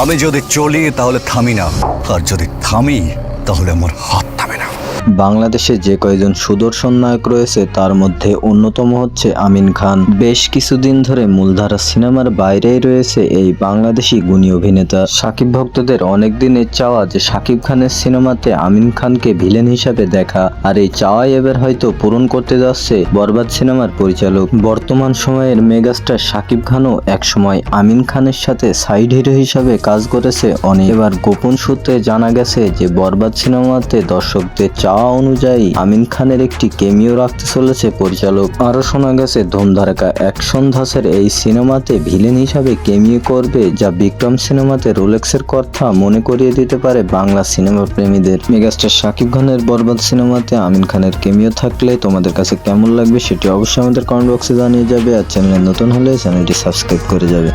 আমি যদি চলি তাহলে থামি না। আর যদি থামি তাহলে আমার হাত বাংলাদেশে যে কয়েকজন সুদর্শন নায়ক রয়েছে, তার মধ্যে অন্যতম হচ্ছে আমিন খান। বেশ কিছুদিন ধরে মূলধারা সিনেমার বাইরেই রয়েছে এই বাংলাদেশি গুণী অভিনেতা। সাকিব ভক্তদের অনেক দিনের চাওয়া যে সাকিব খানের সিনেমাতে আমিন খানকে ভিলেন হিসাবে দেখা, আর এই চাওয়াই এবার হয়তো পূরণ করতে যাচ্ছে বরবাদ সিনেমার পরিচালক। বর্তমান সময়ের মেগাস্টার সাকিব খানও একসময় আমিন খানের সাথে সাইড হিরো হিসাবে কাজ করেছে অনেক। এবার গোপন সূত্রে জানা গেছে যে বরবাদ সিনেমাতে দর্শকদের চাওয়া অনুযায়ী আমিন খানের একটি কেমিও রাখতে চলেছে পরিচালক। আরও শোনা গেছে, ধুমধারাকা অ্যাকশন ধাসের এই সিনেমাতে ভিলেন হিসাবে কেমিও করবে যা বিক্রম সিনেমাতে রোলেক্সের কথা মনে করিয়ে দিতে পারে বাংলা সিনেমা প্রেমীদের। মেগাস্টার শাকিব খানের বরবাদ সিনেমাতে আমিন খানের কেমিও থাকলে তোমাদের কাছে কেমন লাগবে সেটি অবশ্যই আমাদের কমেন্ট বক্সে জানিয়ে যাবে আর চ্যানেলে নতুন হলে চ্যানেলটি সাবস্ক্রাইব করে যাবে।